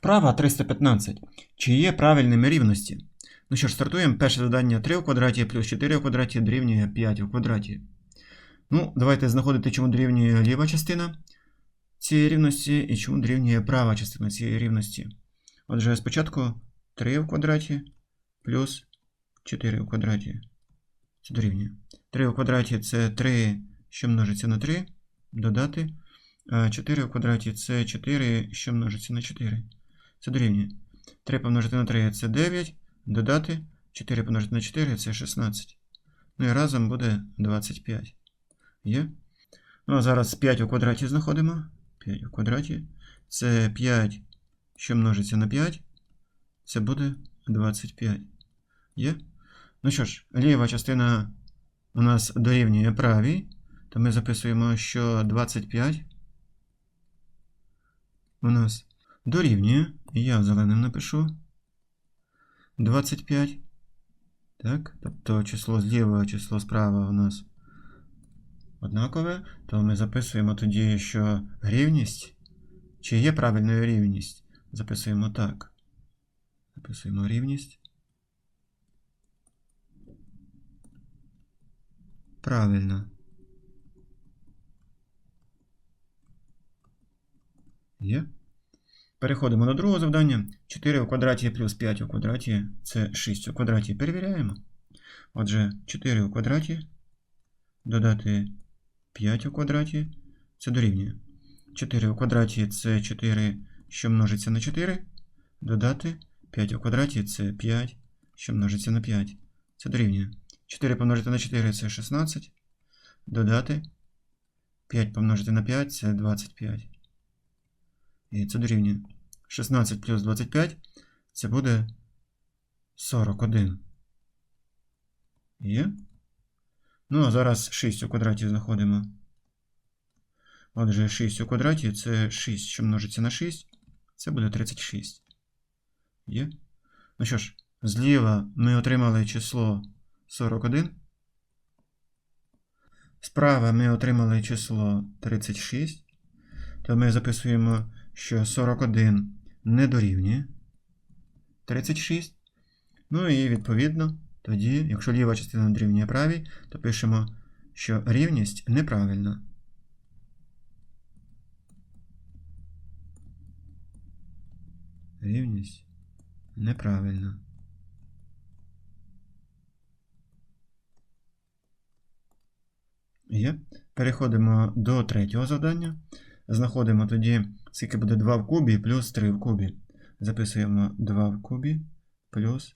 Вправа 315. Чи є правильними рівності? Ну що ж, стартуємо. Перше завдання 3 у квадраті плюс 4 у квадраті дорівнює 5 у квадраті. Ну, давайте знаходити, чому дорівнює ліва частина цієї рівності і чому дорівнює права частина цієї рівності. Отже, спочатку 3 у квадраті плюс 4 у квадраті. Це дорівнює. 3 у квадраті це 3, що множиться на 3, додати. 4 у квадраті це 4, що множиться на 4. Це дорівнює. 3 помножити на 3 це 9, додати. 4 помножити на 4 це 16. Ну і разом буде 25. Є? Ну а зараз 5 у квадраті знаходимо. 5 у квадраті. Це 5, що множиться на 5. Це буде 25. Є? Ну що ж, ліва частина у нас дорівнює правій. То ми записуємо, що 25 у нас дорівнює. Я зеленим напишу 25. Так, тобто число зліва, число справа у нас однакове, то ми записуємо тоді, що рівність, чи є правильною рівність, записуємо так. Записуємо рівність. Правильно. Є. Переходимо до другого завдання. 4 у квадраті плюс 5 у квадраті це 6 у квадраті. Перевіряємо. Отже, 4 у квадраті додати 5 у квадраті це дорівнює. 4 у квадраті це 4, що множиться на 4. Додати 5 у квадраті це 5, що множиться на 5. Це дорівнює. 4 помножити на 4 це 16. Додати 5 помножити на 5 це 25. І це дорівнює. 16 плюс 25 це буде 41. Є? Ну, а зараз 6 у квадраті знаходимо. Отже, 6 у квадраті це 6, що множиться на 6. Це буде 36. Є? Ну що ж, зліва ми отримали число 41. Справа ми отримали число 36. То ми записуємо, що 41 не дорівнює 36. Ну і відповідно, тоді, якщо ліва частина дорівнює правій, то пишемо, що рівність неправильна. Рівність неправильна. Є. Переходимо до третього завдання. Знаходимо тоді, скільки буде 2 в кубі плюс 3 в кубі. Записуємо 2 в кубі плюс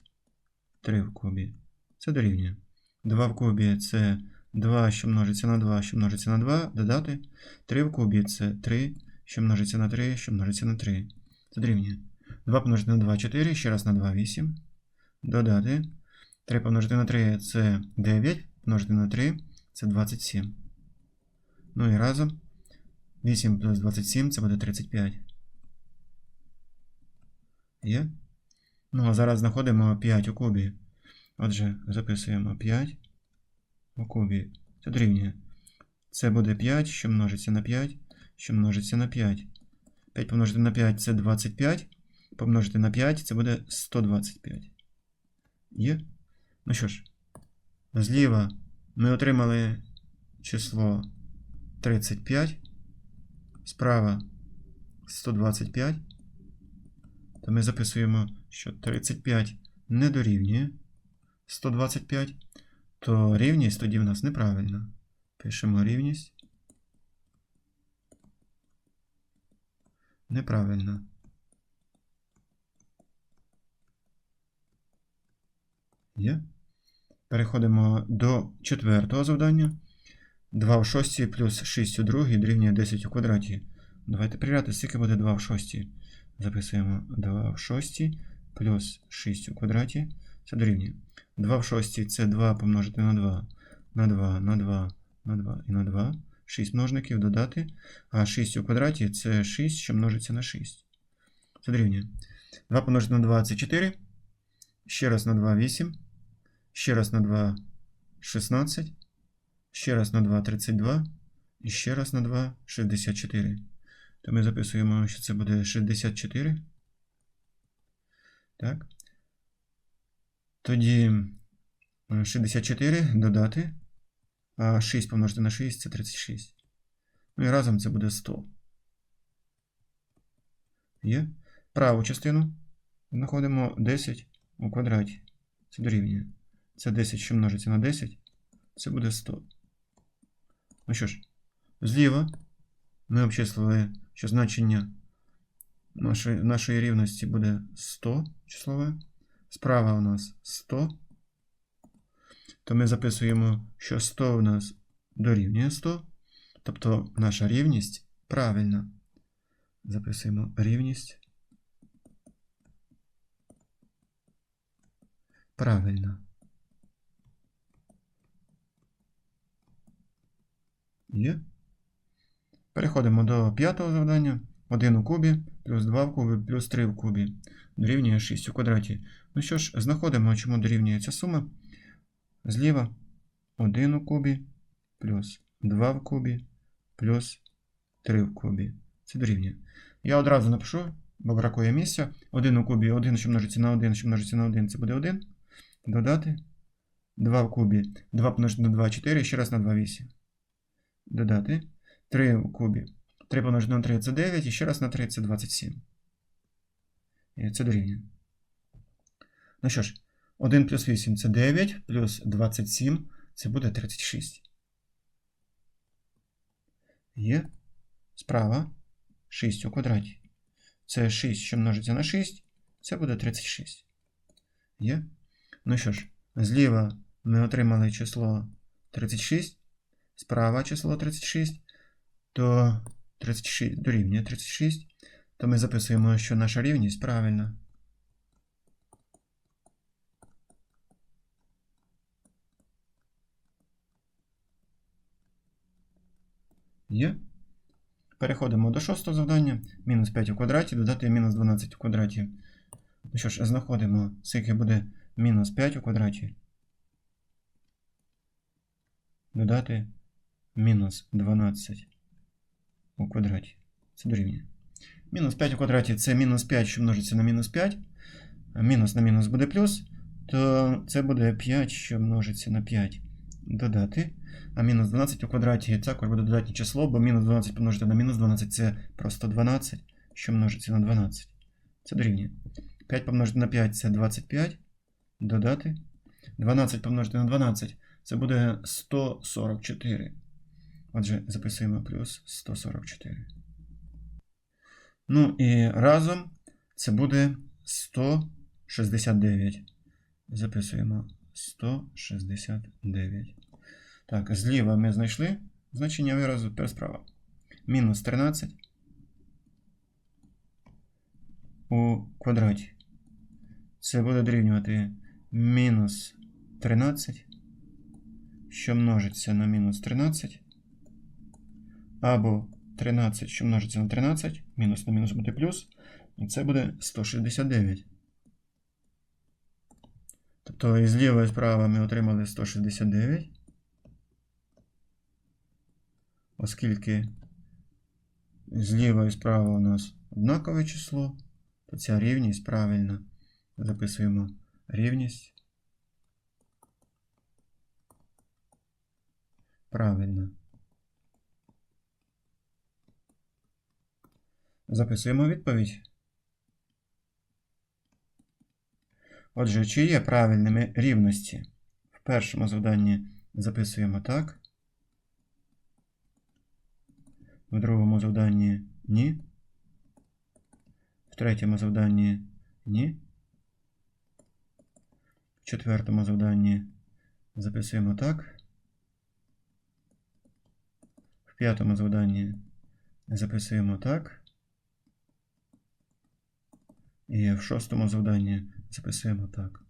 3 в кубі. Це дорівнює. 2 в кубі це 2, що множиться на 2, що множиться на 2, додати. 3 в кубі це 3, що множиться на 3, що множиться на 3. Це дорівнює. 2 помножити на 2 4, ще раз на 2 8. Додати. 3 помножити на 3 це 9, помножити на 3 це 27. Ну і разом 8 плюс 27 це буде 35. Є? Ну, а зараз знаходимо 5 у кубі. Отже, записуємо 5 у кубі. Це дорівнює. Це буде 5, що множиться на 5, що множиться на 5. 5 помножити на 5 це 25. Помножити на 5 це буде 125. Є? Ну що ж, зліва ми отримали число 35. Справа 125. То ми записуємо, що 35 не дорівнює 125. То рівність тоді в нас неправильна. Пишемо рівність. Неправильно. Є. Переходимо до четвертого завдання. 2 в 6 плюс 6 у другій дорівнює 10 у квадраті. Давайте перевіряти, скільки буде 2 в 6. Записуємо 2 в 6 плюс 6 у квадраті. Це дорівнює. 2 в 6 це 2 помножити на 2, на 2, на 2, на 2 і на 2. 6 множників додати. А 6 у квадраті це 6, що множиться на 6. Це дорівнює. 2 помножити на 2 це 4. Ще раз на 2 8. Ще раз на 2 16. Ще раз на 2 32. І ще раз на 2 64. То ми записуємо, що це буде 64. Так. Тоді е, 64 додати. А 6 помножити на 6 це 36. Ну і разом це буде 100. Є. Праву частину знаходимо 10 у квадраті. Це дорівнює. Це 10, що множиться на 10. Це буде 100. Ну що ж, зліва ми обчислили, що значення нашої, нашої рівності буде 100 числове. Справа у нас 100. То ми записуємо, що 100 у нас дорівнює 100. Тобто наша рівність правильна. Записуємо рівність. Правильно. Є. Переходимо до п'ятого завдання. 1 у кубі, плюс 2 в кубі, плюс 3 в кубі. Дорівнює 6 у квадраті. Ну що ж, знаходимо, чому дорівнює ця сума. Зліва 1 у кубі, плюс 2 в кубі, плюс 3 в кубі. Це дорівнює. Я одразу напишу, бо бракує місця. 1 у кубі, 1, що множиться на 1, що множиться на 1, це буде 1. Додати. 2 в кубі. 2 помножити на 2, 4, ще раз на 2, 8. Додати. 3 в кубі. 3 помножити на 3 це 9, і ще раз на 3 це 27. І це дорівнює. Ну що ж, 1 плюс 8 це 9, плюс 27 це буде 36. Є. Справа 6 у квадраті. Це 6, що множиться на 6, це буде 36. Є. Ну що ж, зліва ми отримали число 36, справа число 36, то 36 дорівнює 36, то ми записуємо, що наша рівність правильна. Є. Переходимо до шостого завдання. Мінус 5 у квадраті, додати мінус 12 у квадраті. Ну що ж, знаходимо, скільки буде мінус 5 у квадраті. Додати мінус 12 у квадраті. Це дорівнює. Мінус 5 у квадраті це мінус 5, що множиться на мінус 5. Мінус на мінус буде плюс, то це буде 5, що множиться на 5. Додати. А мінус 12 у квадраті також буде додатнє число, бо мінус 12 помножити на мінус 12 це просто 12, що множиться на 12. Це дорівнює. 5 помножити на 5 це 25. Додати. 12 помножити на 12 це буде 144. Отже, записуємо плюс 144. Ну і разом це буде 169. Записуємо 169. Так, зліва ми знайшли значення виразу, тепер справа. Мінус 13 у квадраті. Це буде дорівнювати мінус 13, що множиться на мінус 13. Або 13, що множиться на 13, мінус на мінус буде плюс, і це буде 169. Тобто і зліва і справа ми отримали 169. Оскільки зліва і справа у нас однакове число, то ця рівність правильна. Записуємо рівність. Правильно. Записуємо відповідь. Отже, чи є правильними рівності? В першому завданні записуємо так. В другому завданні ні. В третьому завданні ні. В четвертому завданні записуємо так. В п'ятому завданні записуємо так. І в шостому завданні записуємо так.